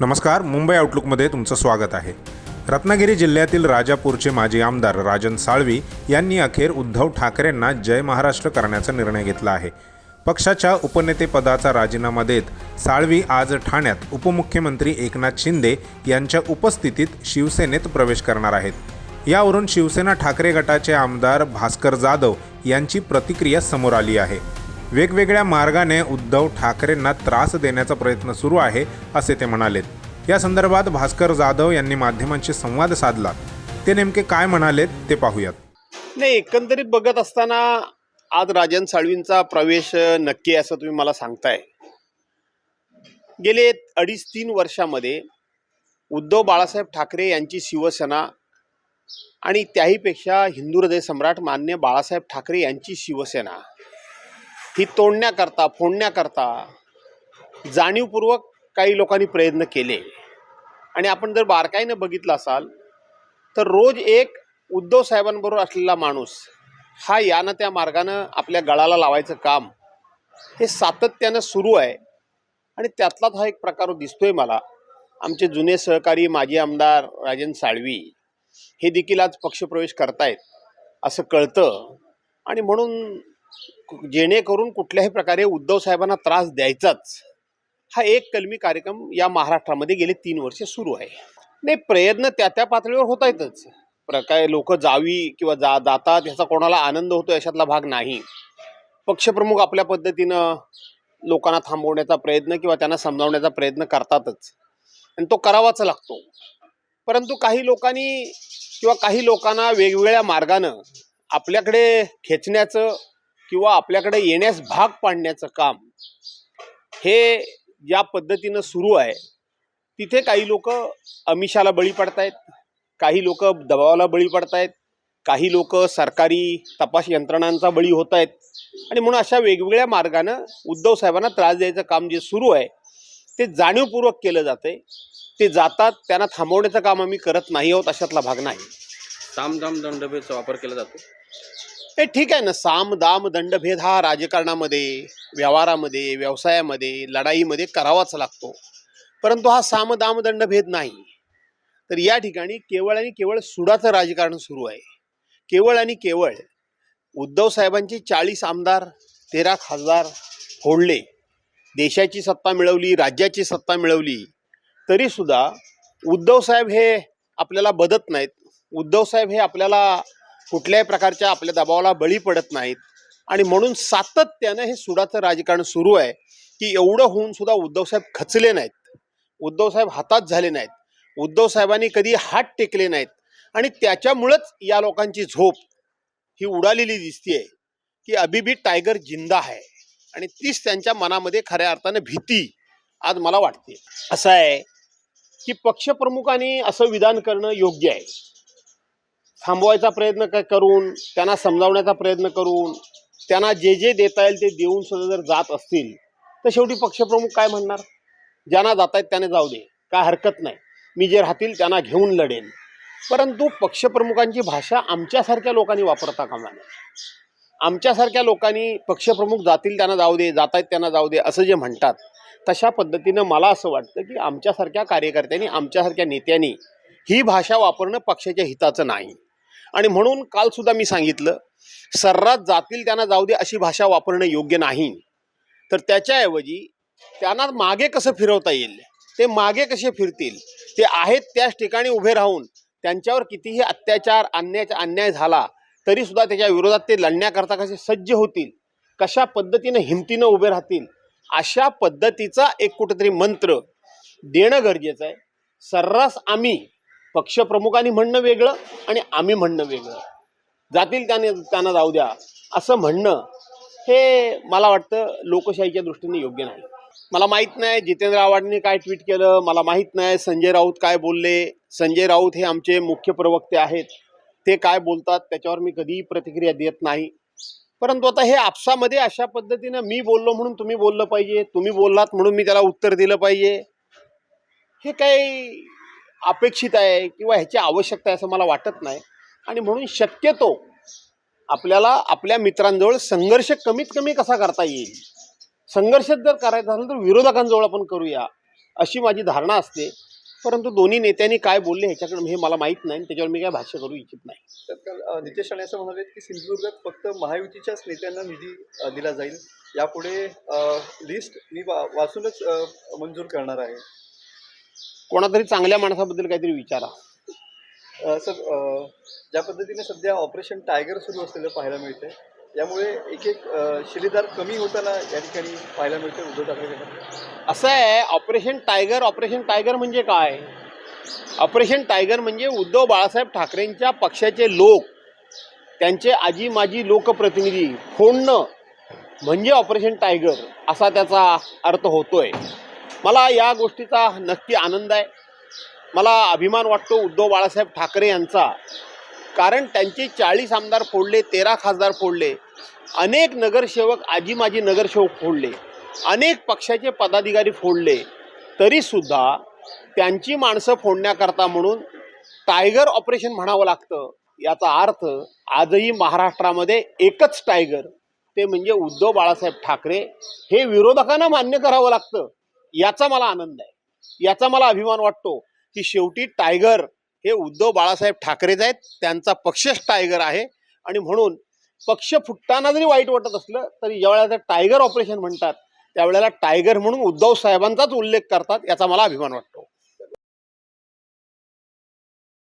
नमस्कार मुंबई आउटलुकमध्ये तुमचं स्वागत आहे. रत्नागिरी जिल्ह्यातील राजापूरचे माजी आमदार राजन साळवी यांनी अखेर उद्धव ठाकरेंना जय महाराष्ट्र करण्याचा निर्णय घेतला आहे. पक्षाच्या उपनेतेपदाचा राजीनामा देत साळवी आज ठाण्यात उपमुख्यमंत्री एकनाथ शिंदे यांच्या उपस्थितीत शिवसेनेत प्रवेश करणार आहेत. यावरून शिवसेना ठाकरे गटाचे आमदार भास्कर जाधव यांची प्रतिक्रिया समोर आली आहे. वेगवेगळ्या मार्गाने उद्धव ठाकरेंना त्रास देण्याचा प्रयत्न सुरू आहे असे ते म्हणालेत. या संदर्भात भास्कर जाधव यांनी माध्यमांशी संवाद साधला. ते नेमके काय म्हणालेत ते पाहूयात. नाही एकंदरीत बघत असताना आज राजन साळवींचा प्रवेश नक्की असं तुम्ही मला सांगताय. गेले अडीच तीन वर्षामध्ये उद्धव बाळासाहेब ठाकरे यांची शिवसेना आणि त्याहीपेक्षा हिंदू हृदय सम्राट मान्य बाळासाहेब ठाकरे यांची शिवसेना ही तोडण्याकरता फोडण्याकरता जाणीवपूर्वक काही लोकांनी प्रयत्न केले. आणि आपण जर बारकाईनं बघितलं असाल तर रोज एक उद्धव साहेबांबरोबर असलेला माणूस हा यानं त्या मार्गानं आपल्या गळाला लावायचं काम हे सातत्यानं सुरू आहे. आणि त्यातलाच हा एक प्रकार दिसतोय मला. आमचे जुने सहकारी माजी आमदार राजन साळवी हे देखील आज पक्षप्रवेश करतायत असं कळतं. आणि म्हणून जेणेकरून कुठल्याही प्रकारे उद्धव साहेबांना त्रास द्यायचाच. हा एक कलमी कार्यक्रम या महाराष्ट्रामध्ये गेले तीन वर्ष सुरू आहे. नाही प्रयत्न त्या त्या पातळीवर होत आहेतच. प्र काय लोक जावी किंवा जा जातात ह्याचा कोणाला आनंद होतो याच्यातला भाग नाही. पक्षप्रमुख आपल्या पद्धतीनं लोकांना थांबवण्याचा प्रयत्न किंवा त्यांना समजावण्याचा प्रयत्न करतातच. आणि तो करावाच लागतो. परंतु काही लोकांनी किंवा काही लोकांना वेगवेगळ्या मार्गानं आपल्याकडे खेचण्याचं किंवा आपल्याकडे येण्यास भाग पाडण्याचं काम हे ज्या पद्धतीनं सुरू आहे. तिथे काही लोक अमिषाला बळी पडतायत काही लोक दबावाला बळी पडतायत काही लोक सरकारी तपास यंत्रणांचा बळी होत आहेत आणि म्हणून अशा वेगवेगळ्या मार्गानं उद्धव साहेबांना त्रास द्यायचं काम जे सुरू आहे ते जाणीवपूर्वक केलं जाते ते जातात त्यांना थांबवण्याचं काम आम्ही करत नाही आहोत अशातला भाग नाही. सामदाम दंडभेदचा वापर केला जातो. हे ठीक आहे ना. साम दाम दंडभेद हा राजकारणामध्ये व्यवहारामध्ये व्यवसायामध्ये लढाईमध्ये करावाच लागतो. परंतु हा साम दाम दंडभेद नाही. तर या ठिकाणी केवळ आणि केवळ सुडाचं राजकारण सुरू आहे. केवळ आणि केवळ उद्धव साहेबांची चाळीस आमदार तेरा खासदार फोडले. देशाची सत्ता मिळवली राज्याची सत्ता मिळवली. तरीसुद्धा उद्धवसाहेब उद्धव साहेब हे आपल्याला बदत नाहीत. उद्धव साहेब हे आपल्याला कुठल्याही प्रकारच्या आपल्या दबावाला बळी पडत नाहीत. आणि म्हणून सातत्यानं हे सुडाचं राजकारण सुरू आहे की एवढं होऊन सुद्धा उद्धव साहेब खचले नाहीत. उद्धव साहेब हातात झाले नाहीत. उद्धव साहेबांनी कधी हात टेकले नाहीत. आणि त्याच्यामुळंच या लोकांची झोप ही उडालेली दिसतीये की अभिबी टायगर जिंदा आहे आणि तीच त्यांच्या मनामध्ये खऱ्या अर्थानं भीती आज मला वाटते. असं आहे की पक्षप्रमुखांनी असं विधान करणं योग्य आहे. थांबवायचा प्रयत्न क- करून त्यांना समजावण्याचा प्रयत्न करून त्यांना जे जे देता येईल ते देऊन सुद्धा जर जात असतील तर शेवटी पक्षप्रमुख काय म्हणणार? ज्यांना जात आहेत त्याने जाऊ दे काय हरकत नाही. मी जे राहतील त्यांना घेऊन लढेन. परंतु पक्षप्रमुखांची भाषा आमच्यासारख्या लोकांनी वापरता कामा नये. आमच्यासारख्या लोकांनी पक्षप्रमुख जातील त्यांना जाऊ दे जात आहेत त्यांना जाऊ दे असं जे म्हणतात तशा पद्धतीनं मला असं वाटतं की आमच्यासारख्या कार्यकर्त्यांनी आमच्यासारख्या नेत्यांनी ही भाषा वापरणं पक्षाच्या हिताचं नाही. आणि म्हणून काल सुद्धा मी सांगितलं सर्रास जातील त्यांना जाऊ दे अशी भाषा वापरणं योग्य नाही. तर त्याच्याऐवजी त्यांना मागे कसं फिरवता येईल? ते मागे कसे फिरतील? ते आहेत त्याच ठिकाणी उभे राहून त्यांच्यावर कितीही अत्याचार अन्याय अन्याय झाला तरीसुद्धा त्याच्या विरोधात ते लढण्याकरता कसे सज्ज होतील? कशा पद्धतीनं हिमतीनं उभे राहतील? अशा पद्धतीचा एक कुठेतरी मंत्र देणं गरजेचं आहे. सर्रास आम्ही पक्षप्रमुखांनी म्हणणं वेगळं आणि आम्ही म्हणणं वेगळं. जातील त्याने त्यांना जाऊ द्या. असं म्हणणं हे मला वाटतं लोकशाहीच्या दृष्टीने योग्य नाही. मला माहीत नाही जितेंद्र आव्हाडांनी काय ट्विट केलं. मला माहीत नाही संजय राऊत काय बोलले. संजय राऊत हे आमचे मुख्य प्रवक्ते आहेत. ते काय बोलतात त्याच्यावर मी कधीही प्रतिक्रिया देत नाही. परंतु आता हे आपसामध्ये अशा पद्धतीनं मी बोललो म्हणून तुम्ही बोललं पाहिजे. तुम्ही बोललात म्हणून मी त्याला उत्तर दिलं पाहिजे. हे काही अपेक्षित आहे किंवा ह्याची आवश्यकता आहे असं मला वाटत नाही. आणि म्हणून शक्यतो आपल्याला आपल्या मित्रांजवळ संघर्ष कमीत कमी कसा करता येईल? संघर्ष जर करायचा असेल तर विरोधकांजवळ आपण करूया अशी माझी धारणा असते. परंतु दोन्ही नेत्यांनी काय बोलले ह्याच्याकडे हे मला माहीत नाही त्याच्यावर मी काय भाष्य करू इच्छित नाही. तर नितेश राणे असं म्हणाले की सिंधुदुर्गात फक्त महायुतीच्याच नेत्यांना निधी दिला जाईल. यापुढे लिस्ट मी वा- वाचूनच मंजूर करणार आहे. कोणातरी चांगल्या माणसाबद्दल काहीतरी विचारा. सर ज्या पद्धतीने सध्या ऑपरेशन टायगर सुरू असलेलं पाहायला मिळतंय यामुळे एक एक शिलेदार कमी होताना या ठिकाणी पाहायला मिळते उद्धव ठाकरे असं आहे ऑपरेशन टायगर ऑपरेशन टायगर म्हणजे काय? ऑपरेशन टायगर म्हणजे उद्धव बाळासाहेब ठाकरेंच्या पक्षाचे लोक त्यांचे आजी माजी लोकप्रतिनिधी फोडणं म्हणजे ऑपरेशन टायगर असा त्याचा अर्थ होतोय. मला या गोष्टीचा नक्की आनंद आहे. मला अभिमान वाटतो उद्धव बाळासाहेब ठाकरे यांचा. कारण त्यांचे चाळीस आमदार फोडले तेरा खासदार फोडले अनेक नगरसेवक आजी माजी नगरसेवक फोडले अनेक पक्षाचे पदाधिकारी फोडले तरीसुद्धा त्यांची माणसं फोडण्याकरता म्हणून टायगर ऑपरेशन म्हणावं लागतं. याचा अर्थ आजही महाराष्ट्रामध्ये एकच टायगर ते म्हणजे उद्धव बाळासाहेब ठाकरे. हे विरोधकांना मान्य करावं लागतं. याचा मला आनंद आहे. याचा मला अभिमान वाटतो की शेवटी टायगर हे उद्धव बाळासाहेब ठाकरेच आहेत. त्यांचा पक्षच टायगर आहे. आणि म्हणून पक्ष फुटताना जरी वाईट वाटत असलं तरी ज्यावेळेला ते टायगर ऑपरेशन म्हणतात त्यावेळेला टायगर म्हणून उद्धव साहेबांचाच उल्लेख करतात याचा मला अभिमान वाटतो.